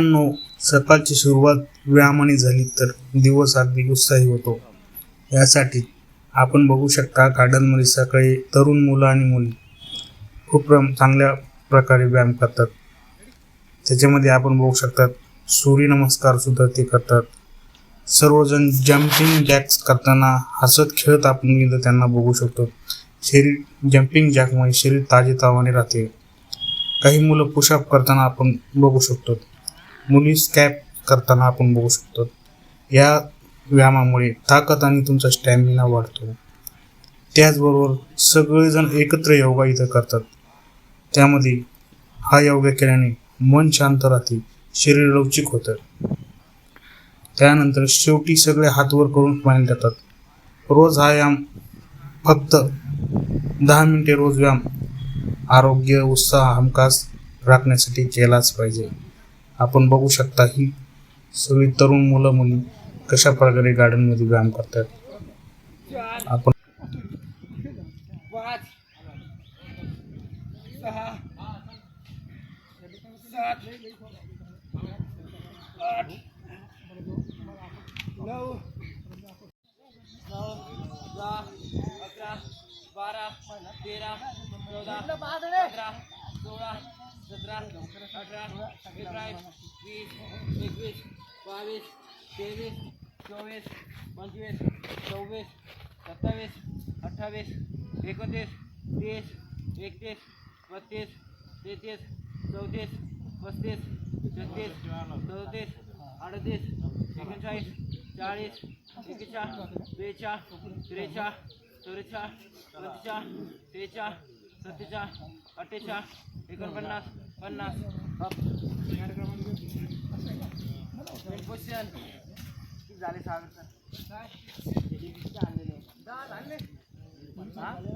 No सकाळची सुरुवात व्यायामाने झाली तर दिवस अगदी उत्साही होतो. यासाठी आपण बघू शकता गार्डनमध्ये सकाळी तरुण मुलं आणि मुली खूप प्रम- चांगल्या प्रकारे व्यायाम करतात. त्याच्यामध्ये आपण बघू शकतात सूर्यनमस्कारसुद्धा ते करतात. सर्वजण जम्पिंग जॅक्स करताना हसत खेळत आपण इथं त्यांना बघू शकतो. शरीर जम्पिंग जॅकमुळे शरीर ताजेतवाने राहते. काही मुलं पुशअप करताना आपण बघू शकतो. मुली स्कॅप करताना आपण बघू शकतो. या व्यायामामुळे ताकद आणि तुमचा स्टॅमिना वाढतो. त्याचबरोबर सगळेजण एकत्र योगा इथं करतात. त्यामध्ये हा योगा केल्याने मन शांत राहते शरीर लवचिक होतं. त्यानंतर शेवटी सगळे हात वर करून पाणी देतात. रोज हा व्यायाम फक्त दहा मिनिटे रोज व्यायाम आरोग्य उत्साह हमखास राखण्यासाठी केलाच पाहिजे. आपण बघू शकता ही सगळी तरुण मुलं मुली कशा प्रकारे गार्डनमध्ये व्यायाम करतात. आपण अकरा बारा तेरा चौदा पंधरा सोळा सतरा अठरा एकोणावीस वीस एकवीस बावीस तेवीस चोवीस पंचवीस सव्वीस सत्तावीस अठ्ठावीस एकोणतीस तीस एकतीस बत्तीस तेहतीस चौतीस पस्तीस छत्तीस सदतीस अडतीस एकोणचाळीस चाळीस एकेचाळीस बेचाळीस त्रेचाळीस चौवेचाळीस पंचेचाळीस सेहेचाळीस सत्तेचाळीस अठ्ठेचाळीस एकोणपन्नास पन्नास. क्वेश्चन. किती झाले सागर दहा पन्नास पन्नास.